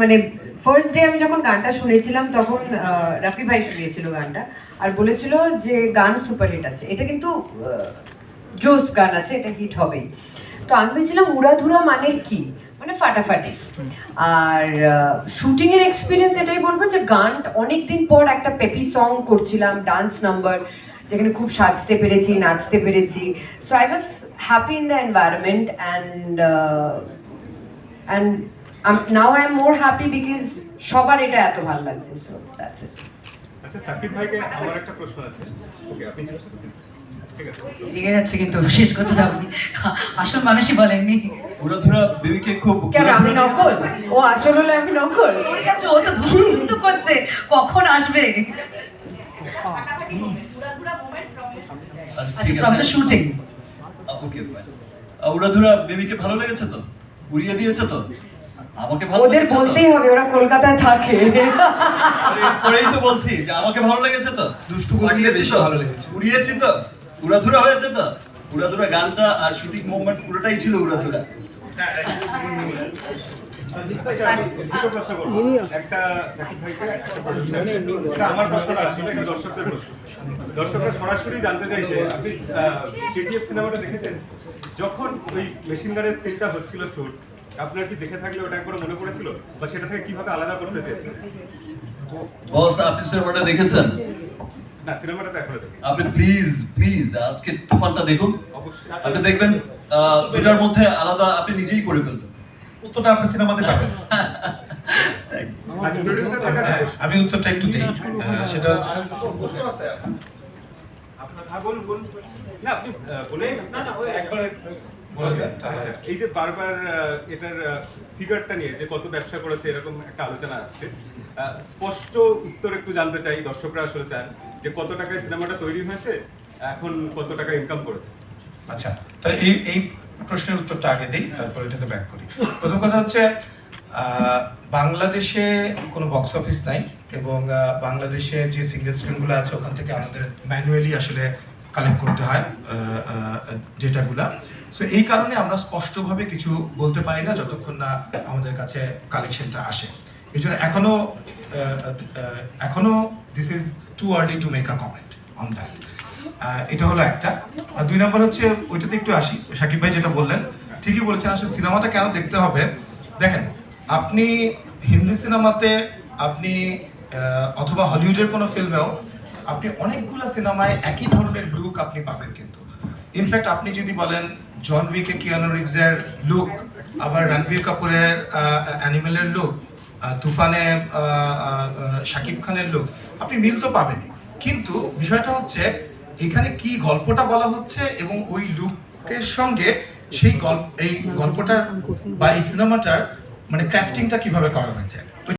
মানে first day আমি যখন গানটা শুনেছিলাম তখন রাফি ভাই শুনিয়েছিল গানটা আর বলেছিল যে গান সুপারহিট আছে। এটা কিন্তু জোস গান আছে, এটা হিট হবেই। তো আমি ভেবেছিলাম উড়াধুরা মানের কি? মানে ফাটাফাটি। আর শুটিং এর এক্সপিরিয়েন্স এটাই বলব যে গান অনেক দিন পর একটা পেপি সং করছিলাম ডান্স নাম্বার যেখানে খুব সাজতে পেরেছি, নাচতে পেরেছি। So I was happy in the environment and and now I am more happy because সবার এটা এত ভালো লাগছে সো দ্যাটস ইট আচ্ছা সাকিব ভাইকে আমার একটা প্রশ্ন আছে। ওকে আপনি শেষ করছেন? ঠিক আছে। রেগে যাচ্ছে কিন্তু শেষ করতে আপনি আসল মানুষই বলেননি। উড়াধুরা বেবিকে খুব কেন আমি নকল? ও আসল হলে আমি নকল? ওর কাছে ও তো ধুম ধুম করছে। কখন আসবে? আচ্ছা, আচ্ছা ঠিক from the shooting okay Uradhura বেবিকে ভালো লেগেছে তো? উড়িয়ে দিয়েছে তো? আমাকে ভালো ওদের বলতেই হবে ওরা কলকাতায় থাকে। পরেই তো বলছি যে আমাকে ভালো লেগেছে তো। দুষ্টু তো? ভালো লেগেছে। উড়িয়েছি তো। উড়াধুরা হয়েছে তো। উড়াধুরা গানটা আর শুটিং মুভমেন্ট পুরোটাই ছিল উড়াধুরা। আচ্ছা, দর্শকরা সরাসরি জানতে চাইছে আপনি সিনেমাটা দেখেছেন? যখন ওই মেশিন গানের সিনটা হচ্ছিল শুট আপনার কি দেখে থাকলে ওটা একবার মনে পড়েছিল? বা সেটা থেকে কীভাবে আলাদা করতে চেয়েছিলেন? বস আপনি সিনেমাটা দেখেছেন? না সিনেমাটা তো এখনও দেখি। আপনি প্লিজ প্লিজ আজকে তুফানটা দেখুন। অবশ্যই। আপনি দেখবেন দুটার মধ্যে আলাদা আপনি নিজেই করে ফেলবেন। উত্তরটা আপনি সিনেমাতে পাবেন। আচ্ছা হ্যাঁ, আমি উত্তরটা একটু দিই। সেটা হচ্ছে হ্যাঁ, বলুন, বলুন। না, আপনি, বলেই না, না, একবার তাহলে। আচ্ছা, এই যে বারবার এটার ফিগারটা নিয়ে যে কত ব্যবসা করেছে এরকম একটা আলোচনা আসছে। স্পষ্ট উত্তর একটু জানতে চাই দর্শকরা আসলে চান যে কত টাকায় সিনেমাটা তৈরি হয়েছে এখন কত টাকা ইনকাম করেছে। আচ্ছা তাহলে এই এই প্রশ্নের উত্তরটা আগে দিই তারপর এটাতে ব্যাক করি। প্রথম কথা হচ্ছে আহ, বাংলাদেশে কোনো বক্স অফিস নাই এবং আহ, বাংলাদেশে যে সিঙ্গেল স্ক্রিনগুলো আছে ওখান থেকে আমাদের ম্যানুয়ালি আসলে কালেক্ট করতে হয় ডেটাগুলা সো এই কারণে আমরা স্পষ্টভাবে কিছু বলতে পারি না যতক্ষণ না আমাদের কাছে কালেকশনটা আসে। এই জন্য এখনও আহ, আহ, এখনও this is too early to make a comment on that এটা হলো একটা। আর দুই নম্বর হচ্ছে ওইটাতে একটু আসি। সাকিব ভাই যেটা বললেন ঠিকই বলেছেন আসলে সিনেমাটা কেন দেখতে হবে? দেখেন আপনি হিন্দি সিনেমাতে আপনি অথবা হলিউডের কোনো ফিল্মেও আপনি অনেকগুলো সিনেমায় একই ধরনের লুক আপনি পাবেন কিন্তু। ইনফ্যাক্ট আপনি যদি বলেন জন উইকে কিয়ানো রিভসের লুক আবার রণবীর কাপুরের অ্যানিমেলের লুক তুফানে শাকিব খানের লুক আপনি মিল তো পাবেনই। কিন্তু বিষয়টা হচ্ছে, এখানে কি গল্পটা বলা হচ্ছে এবং ওই লুকের সঙ্গে সেই গল্প, এই গল্পটার বা এই সিনেমাটার মানে ক্রাফটিংটা কীভাবে করা হয়েছে?